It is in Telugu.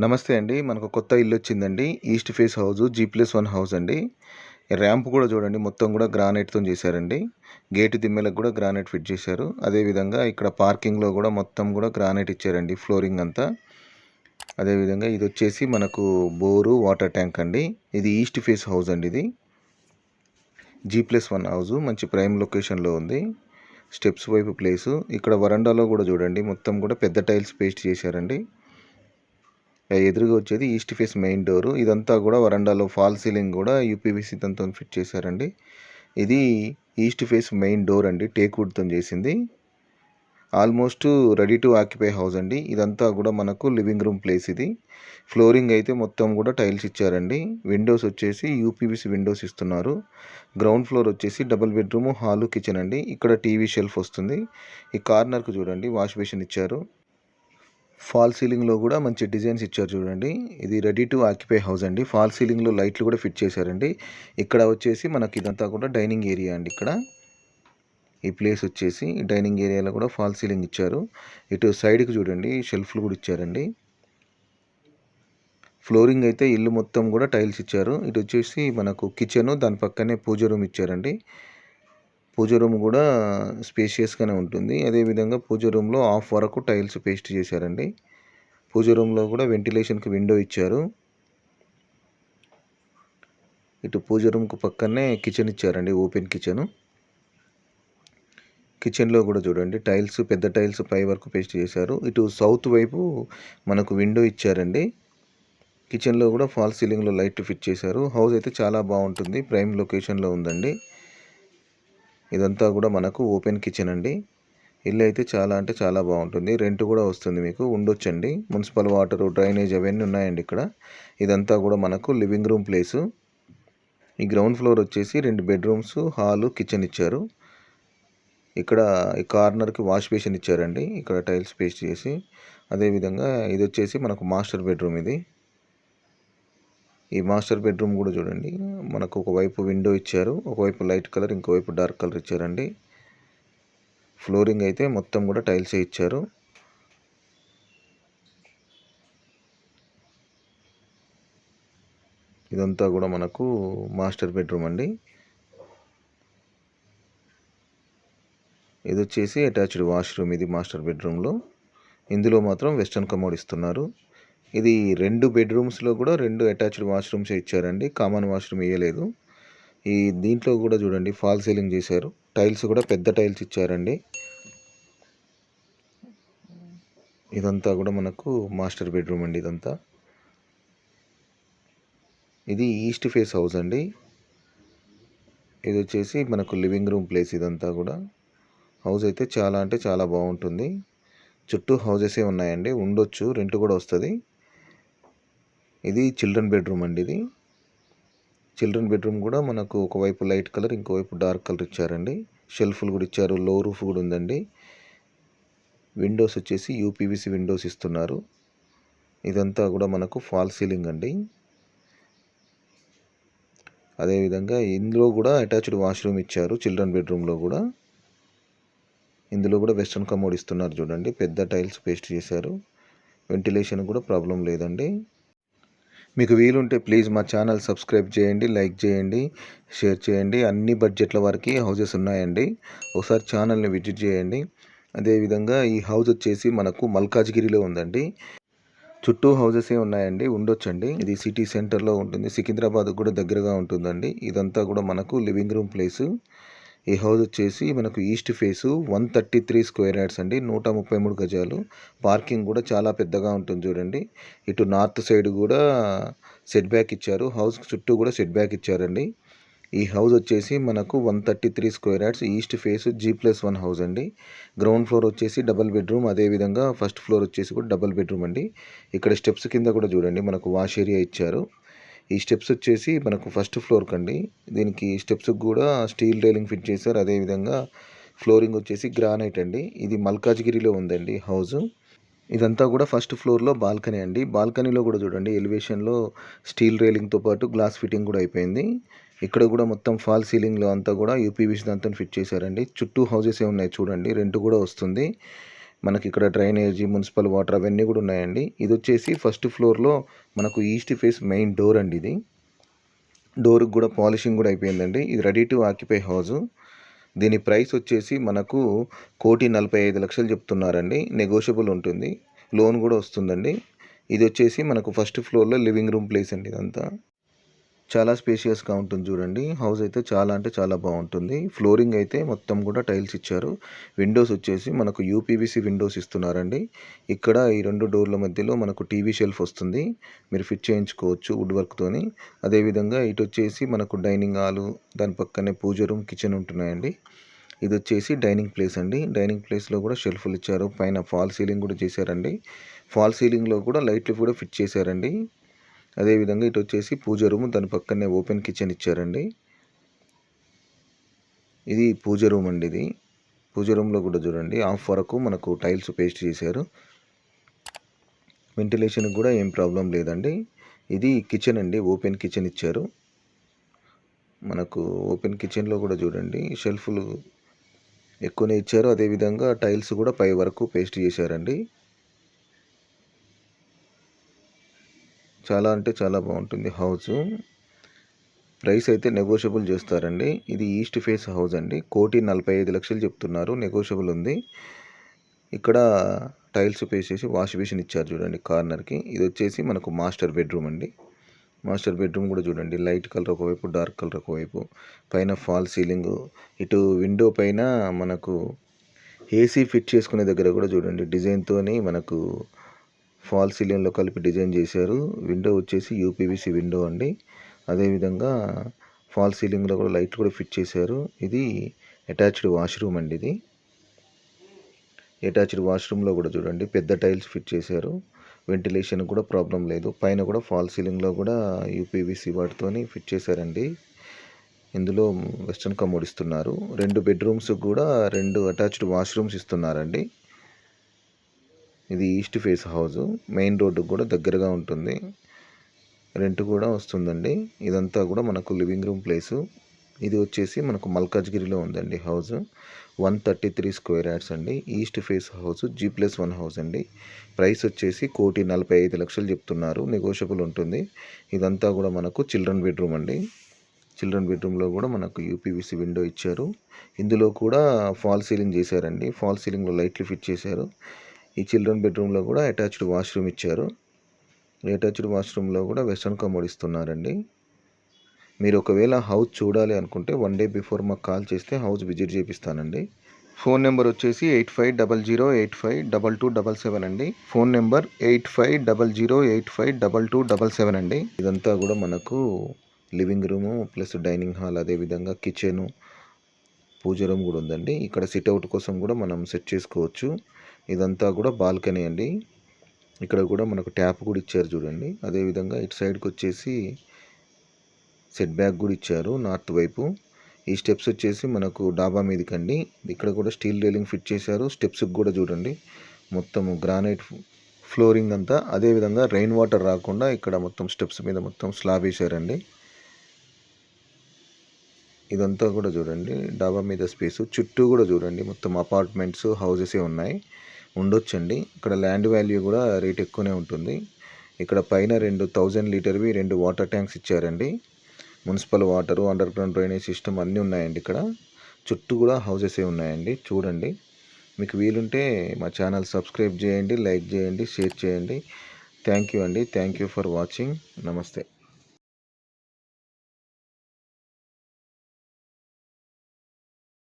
నమస్తే అండి. మనకు కొత్త ఇల్లు వచ్చిందండి. East face house G plus one house అండి. ర్యాంప్ కూడా చూడండి మొత్తం కూడా గ్రానైట్తో చేశారండి. గేటు దిమ్మెలకు కూడా గ్రానైట్ ఫిట్ చేశారు. అదేవిధంగా ఇక్కడ పార్కింగ్లో కూడా మొత్తం కూడా గ్రానైట్ ఇచ్చారండి ఫ్లోరింగ్ అంతా. అదేవిధంగా ఇది వచ్చేసి మనకు బోరు వాటర్ ట్యాంక్ అండి. ఇది ఈస్ట్ ఫేస్ హౌస్ అండి ఇది. జీ ప్లస్ వన్ హౌస్ మంచి ప్రైమ్ లొకేషన్లో ఉంది. స్టెప్స్ వైపు ప్లేసు ఇక్కడ వరండాలో కూడా చూడండి మొత్తం కూడా పెద్ద టైల్స్ పేస్ట్ చేశారండి. ఎదురుగా వచ్చేది ఈస్ట్ ఫేస్ మెయిన్ డోరు. ఇదంతా కూడా వరండాలో ఫాల్ సీలింగ్ కూడా యూపీవీసీ దాంతో ఫిట్ చేశారండి. ఇది ఈస్ట్ ఫేస్ మెయిన్ డోర్ అండి టేక్వుడ్తో చేసింది. Almost ready to occupy house అండి. ఇదంతా కూడా మనకు లివింగ్ రూమ్ ప్లేస్ ఇది. ఫ్లోరింగ్ అయితే మొత్తం కూడా టైల్స్ ఇచ్చారండి. విండోస్ వచ్చేసి యూపీవీసీ విండోస్ ఇస్తున్నారు. గ్రౌండ్ ఫ్లోర్ వచ్చేసి డబుల్ బెడ్రూమ్ హాలు కిచెన్ అండి. ఇక్కడ టీవీ షెల్ఫ్ వస్తుంది. ఈ కార్నర్కు చూడండి వాష్ బేసిన్ ఇచ్చారు. ఫాల్ సీలింగ్లో కూడా మంచి డిజైన్స్ ఇచ్చారు చూడండి. ఇది రెడీ టు ఆక్యుపై హౌస్ అండి. ఫాల్ సీలింగ్లో లైట్లు కూడా ఫిట్ చేశారండి. ఇక్కడ వచ్చేసి మనకి ఇదంతా కూడా డైనింగ్ ఏరియా అండి ఇక్కడ. ఈ ప్లేస్ వచ్చేసి డైనింగ్ ఏరియాలో కూడా ఫాల్ సీలింగ్ ఇచ్చారు. ఇటు సైడ్కి చూడండి షెల్ఫ్లు కూడా ఇచ్చారండి. ఫ్లోరింగ్ అయితే ఇల్లు మొత్తం కూడా టైల్స్ ఇచ్చారు. ఇటు వచ్చేసి మనకు కిచెను దాని పక్కనే పూజ రూమ్ ఇచ్చారండి. పూజ రూమ్ కూడా స్పేషియస్గానే ఉంటుంది. అదేవిధంగా పూజ రూమ్లో ఆఫ్ వరకు టైల్స్ పేస్ట్ చేశారండి. పూజ రూమ్లో కూడా వెంటిలేషన్కి విండో ఇచ్చారు. ఇటు పూజ రూమ్కు పక్కనే కిచెన్ ఇచ్చారండి ఓపెన్ కిచెను కిచెన్లో కూడా చూడండి టైల్స్ పెద్ద టైల్స్ పై వరకు పేస్ట్ చేశారు. ఇటు సౌత్ వైపు మనకు విండో ఇచ్చారండి. కిచెన్లో కూడా ఫాల్ సీలింగ్లో లైట్ ఫిట్ చేశారు. హౌస్ అయితే చాలా బాగుంటుంది ప్రైమ్ లొకేషన్లో ఉందండి. ఇదంతా కూడా మనకు ఓపెన్ కిచెన్ అండి. ఇల్లు అయితే చాలా అంటే చాలా బాగుంటుంది. రెంట్ కూడా వస్తుంది మీకు. ఉండొచ్చండి. మున్సిపల్ వాటర్ డ్రైనేజ్ అవన్నీ ఉన్నాయండి ఇక్కడ. ఇదంతా కూడా మనకు లివింగ్ రూమ్ ప్లేసు. ఈ గ్రౌండ్ ఫ్లోర్ వచ్చేసి రెండు బెడ్రూమ్స్ హాలు కిచెన్ ఇచ్చారు. ఇక్కడ ఈ కార్నర్కి వాష్ బేసిన్ ఇచ్చారండి. ఇక్కడ టైల్స్ పేస్ట్ చేసి. అదేవిధంగా ఇది వచ్చేసి మనకు మాస్టర్ బెడ్రూమ్ ఇది. ఈ మాస్టర్ బెడ్రూమ్ కూడా చూడండి. మనకు ఒకవైపు విండో ఇచ్చారు ఒకవైపు లైట్ కలర్ ఇంకోవైపు డార్క్ కలర్ ఇచ్చారండి. ఫ్లోరింగ్ అయితే మొత్తం కూడా టైల్సే ఇచ్చారు. ఇదంతా కూడా మనకు మాస్టర్ బెడ్రూమ్ అండి. ఇది వచ్చేసి అటాచ్డ్ వాష్రూమ్ ఇది మాస్టర్ బెడ్రూమ్లో. ఇందులో మాత్రం వెస్ట్రన్ కమోడ్ ఇస్తున్నారు. ఇది రెండు బెడ్రూమ్స్లో కూడా రెండు అటాచ్డ్ వాష్రూమ్స్ ఇచ్చారండి. కామన్ వాష్రూమ్ ఇవ్వలేదు ఈ దీంట్లో కూడా చూడండి ఫాల్ సీలింగ్ చేశారు. టైల్స్ కూడా పెద్ద టైల్స్ ఇచ్చారండి. ఇదంతా కూడా మనకు మాస్టర్ బెడ్రూమ్ అండి ఇదంతా. ఇది ఈస్ట్ ఫేస్ హౌస్ అండి. ఇది వచ్చేసి మనకు లివింగ్ రూమ్ ప్లేస్ ఇదంతా కూడా. హౌస్ అయితే చాలా అంటే చాలా బాగుంటుంది. చుట్టూ హౌజెసే ఉన్నాయండి. ఉండొచ్చు రెంట్ కూడా వస్తుంది. ఇది చిల్డ్రన్ బెడ్రూమ్ అండి ఇది. చిల్డ్రన్ బెడ్రూమ్ కూడా మనకు ఒకవైపు లైట్ కలర్ ఇంకోవైపు డార్క్ కలర్ ఇచ్చారండి. షెల్ఫ్లు కూడా ఇచ్చారు లో రూఫ్ కూడా ఉందండి. విండోస్ వచ్చేసి యూపీవీసీ విండోస్ ఇస్తున్నారు. ఇదంతా కూడా మనకు ఫాల్ సీలింగ్ అండి. అదేవిధంగా ఇందులో కూడా అటాచ్డ్ వాష్రూమ్ ఇచ్చారు చిల్డ్రన్ బెడ్రూమ్లో కూడా. ఇందులో కూడా వెస్ట్రన్ కమోడ్ ఇస్తున్నారు చూడండి పెద్ద టైల్స్ పేస్ట్ చేశారు. వెంటిలేషన్ కూడా ప్రాబ్లం లేదండి. మీకు వీలుంటే ప్లీజ్ మా ఛానల్ సబ్స్క్రైబ్ చేయండి లైక్ చేయండి షేర్ చేయండి. అన్ని బడ్జెట్ల వరకు హౌజెస్ ఉన్నాయండి. ఒకసారి ఛానల్ని విజిట్ చేయండి. అదేవిధంగా ఈ హౌస్ వచ్చేసి మనకు మల్కాజ్గిరిలో ఉందండి. చుట్టూ హౌజెసే ఉన్నాయండి. ఉండొచ్చండి. ఇది సిటీ సెంటర్లో ఉంటుంది. సికింద్రాబాద్ కూడా దగ్గరగా ఉంటుందండి. ఇదంతా కూడా మనకు లివింగ్ రూమ్ ప్లేసు. ఈ హౌస్ వచ్చేసి మనకు east face one thirty three square yards అండి. నూట ముప్పై మూడు గజాలు. పార్కింగ్ కూడా చాలా పెద్దగా ఉంటుంది చూడండి. ఇటు నార్త్ సైడ్ కూడా సెట్ బ్యాక్ ఇచ్చారు. హౌస్ చుట్టూ కూడా సెట్ బ్యాక్ ఇచ్చారండి. ఈ హౌస్ వచ్చేసి మనకు one thirty three square yards. East face G plus one house అండి. గ్రౌండ్ ఫ్లోర్ వచ్చేసి డబల్ బెడ్రూమ్. అదేవిధంగా ఫస్ట్ ఫ్లోర్ వచ్చేసి కూడా డబల్ బెడ్రూమ్ అండి. ఇక్కడ స్టెప్స్ కింద కూడా చూడండి. మనకు వాష్ ఏరియా ఇచ్చారు. ఈ స్టెప్స్ వచ్చేసి మనకు ఫస్ట్ ఫ్లోర్ కండి. దీనికి స్టెప్స్కి కూడా స్టీల్ రైలింగ్ ఫిట్ చేశారు. అదేవిధంగా ఫ్లోరింగ్ వచ్చేసి గ్రానైట్ అండి. ఇది మల్కాజ్గిరిలో ఉందండి హౌస్ ఇదంతా కూడా ఫస్ట్ ఫ్లోర్లో బాల్కనీ అండి. బాల్కనీలో కూడా చూడండి ఎలివేషన్లో స్టీల్ రైలింగ్తో పాటు గ్లాస్ ఫిట్టింగ్ కూడా అయిపోయింది. ఇక్కడ కూడా మొత్తం ఫాల్ సీలింగ్లో అంతా కూడా యూపీవీసీ దాంతో ఫిట్ చేశారండి. చుట్టూ హౌసెస్ ఉన్నాయి చూడండి రెంట్ కూడా వస్తుంది. మనకి ఇక్కడ డ్రైనేజీ మున్సిపల్ వాటర్ అవన్నీ కూడా ఉన్నాయండి. ఇది వచ్చేసి ఫస్ట్ ఫ్లోర్లో మనకు ఈస్ట్ ఫేస్ మెయిన్ డోర్ అండి ఇది. డోర్కి కూడా పాలిషింగ్ కూడా అయిపోయిందండి. ఇది రెడీ టు ఆక్యుపై హౌస్ దీని ప్రైస్ వచ్చేసి మనకు కోటి నలభై ఐదు లక్షలు చెప్తున్నారండి. నెగోషియబుల్ ఉంటుంది. లోన్ కూడా వస్తుందండి. ఇది వచ్చేసి మనకు ఫస్ట్ ఫ్లోర్లో లివింగ్ రూమ్ ప్లేస్ అండి ఇదంతా. చాలా స్పేషియస్గా ఉంటుంది చూడండి. హౌస్ అయితే చాలా అంటే చాలా బాగుంటుంది. ఫ్లోరింగ్ అయితే మొత్తం కూడా టైల్స్ ఇచ్చారు. విండోస్ వచ్చేసి మనకు యూపీవీసీ విండోస్ ఇస్తున్నారండి. ఇక్కడ ఈ రెండు డోర్ల మధ్యలో మనకు టీవీ షెల్ఫ్ వస్తుంది. మీరు ఫిట్ చేయించుకోవచ్చు వుడ్ వర్క్తోని అదేవిధంగా ఇటు వచ్చేసి మనకు డైనింగ్ హాలు దాని పక్కనే పూజ రూమ్ కిచెన్ ఉంటున్నాయండి. ఇది వచ్చేసి డైనింగ్ ప్లేస్ అండి. డైనింగ్ ప్లేస్లో కూడా షెల్ఫ్లు ఇచ్చారు. పైన ఫాల్ సీలింగ్ కూడా చేశారండి. ఫాల్ సీలింగ్లో కూడా లైట్లు కూడా ఫిట్ చేశారండి. అదేవిధంగా ఇటు వచ్చేసి పూజ రూమ్ దాని పక్కనే ఓపెన్ కిచెన్ ఇచ్చారండి. ఇది పూజ రూమ్ అండి ఇది. పూజ రూమ్లో కూడా చూడండి హాఫ్ వరకు మనకు టైల్స్ పేస్ట్ చేశారు. వెంటిలేషన్కి కూడా ఏం ప్రాబ్లం లేదండి. ఇది కిచెన్ అండి ఓపెన్ కిచెన్ ఇచ్చారు. మనకు ఓపెన్ కిచెన్లో కూడా చూడండి షెల్ఫ్లు ఎక్కువనే ఇచ్చారు. అదేవిధంగా టైల్స్ కూడా పై వరకు పేస్ట్ చేశారండి. చాలా అంటే చాలా బాగుంటుంది హౌస్. ప్రైస్ అయితే నెగోషియబుల్ చేస్తారండి. ఇది ఈస్ట్ ఫేస్ హౌస్ అండి. కోటి నలభై ఐదు లక్షలు చెప్తున్నారు. నెగోషియబుల్ ఉంది. ఇక్కడ టైల్స్ వేసేసి వాష్ బేసిన్ ఇచ్చారు చూడండి కార్నర్కి. ఇది వచ్చేసి మనకు మాస్టర్ బెడ్రూమ్ అండి. మాస్టర్ బెడ్రూమ్ కూడా చూడండి. లైట్ కలర్ ఒకవైపు డార్క్ కలర్ ఒకవైపు. పైన ఫాల్ సీలింగ్. ఇటు విండో పైన మనకు ఏసీ ఫిట్ చేసుకునే దగ్గర కూడా చూడండి. డిజైన్తోని మనకు ఫాల్ సీలింగ్లో కలిపి డిజైన్ చేశారు. విండో వచ్చేసి యూపీవీసీ విండో అండి. అదేవిధంగా ఫాల్ సీలింగ్లో కూడా లైట్ కూడా ఫిట్ చేశారు. ఇది అటాచ్డ్ వాష్రూమ్ అండి ఇది. అటాచ్డ్ వాష్రూమ్లో కూడా చూడండి పెద్ద టైల్స్ ఫిట్ చేశారు. వెంటిలేషన్ కూడా ప్రాబ్లం లేదు. పైన కూడా ఫాల్ సీలింగ్లో కూడా యూపీవీసీ వాటితోని ఫిట్ చేశారండి. ఇందులో వెస్ట్రన్ కమోడ్ ఇస్తున్నారు. రెండు బెడ్రూమ్స్ కూడా రెండు అటాచ్డ్ వాష్రూమ్స్ ఇస్తున్నారండి. ఇది ఈస్ట్ ఫేస్ హౌస్ మెయిన్ రోడ్డుకు కూడా దగ్గరగా ఉంటుంది. రెంట్ కూడా వస్తుందండి. ఇదంతా కూడా మనకు లివింగ్ రూమ్ ప్లేసు. ఇది వచ్చేసి మనకు మల్కాజ్గిరిలో ఉందండి house one thirty three square yards అండి. East face house G plus one house అండి. ప్రైస్ వచ్చేసి కోటి నలభై ఐదు లక్షలు చెప్తున్నారు. నెగోషియబుల్ ఉంటుంది. ఇదంతా కూడా మనకు చిల్డ్రన్ బెడ్రూమ్ అండి. చిల్డ్రన్ బెడ్రూమ్లో కూడా మనకు యూపీవీసీ విండో ఇచ్చారు. ఇందులో కూడా ఫాల్ సీలింగ్ చేశారండి. ఫాల్ సీలింగ్లో లైట్లు ఫిట్ చేశారు. ఈ చిల్డ్రన్ బెడ్రూమ్లో కూడా అటాచ్డ్ వాష్రూమ్ ఇచ్చారు. అటాచ్డ్ వాష్రూమ్లో కూడా వెస్ట్రన్ కమోడ్ ఇస్తున్నారండి. మీరు ఒకవేళ హౌస్ చూడాలి అనుకుంటే వన్ డే బిఫోర్ మాకు కాల్ చేస్తే హౌస్ విజిట్ చేపిస్తానండి. ఫోన్ నెంబర్ వచ్చేసి eight five double zero eight five double two double seven అండి. Phone number eight five double zero eight five double two double seven అండి. ఇదంతా కూడా మనకు living room plus dining hall అదేవిధంగా కిచెను పూజ రూమ్ కూడా ఉందండి. ఇక్కడ సిట్అవుట్ కోసం కూడా మనం సెట్ చేసుకోవచ్చు. ఇదంతా కూడా బాల్కనీ అండి. ఇక్కడ కూడా మనకు ట్యాప్ కూడా ఇచ్చారు చూడండి. అదేవిధంగా ఇటు సైడ్కి వచ్చేసి సెట్ బ్యాక్ కూడా ఇచ్చారు నార్త్ వైపు. ఈ స్టెప్స్ వచ్చేసి మనకు డాబా మీదకండి. ఇక్కడ కూడా స్టీల్ రైలింగ్ ఫిట్ చేశారు. స్టెప్స్కి కూడా చూడండి. మొత్తం గ్రానైట్ ఫ్లోరింగ్ అంతా. అదేవిధంగా రెయిన్ వాటర్ రాకుండా ఇక్కడ మొత్తం స్టెప్స్ మీద మొత్తం స్లాబ్ వేసారండి ఇదంతా కూడా చూడండి. డాబా మీద స్పేస్. చుట్టూ కూడా చూడండి. మొత్తం అపార్ట్మెంట్స్ హౌజెసే ఉన్నాయి. ఉండొచ్చండి. ఇక్కడ ల్యాండ్ వాల్యూ కూడా రేట్ ఎక్కువనే ఉంటుంది. ఇక్కడ పైన రెండు థౌజండ్ లీటర్వి రెండు వాటర్ ట్యాంక్స్ ఇచ్చారండి. Municipal water under ground drainage system అన్నీ ఉన్నాయండి ఇక్కడ. చుట్టూ కూడా హౌసెసే ఉన్నాయండి. చూడండి. మీకు వీలుంటే మా ఛానల్ సబ్స్క్రైబ్ చేయండి లైక్ చేయండి షేర్ చేయండి. థ్యాంక్ యూ అండి. Thank you for watching. నమస్తే.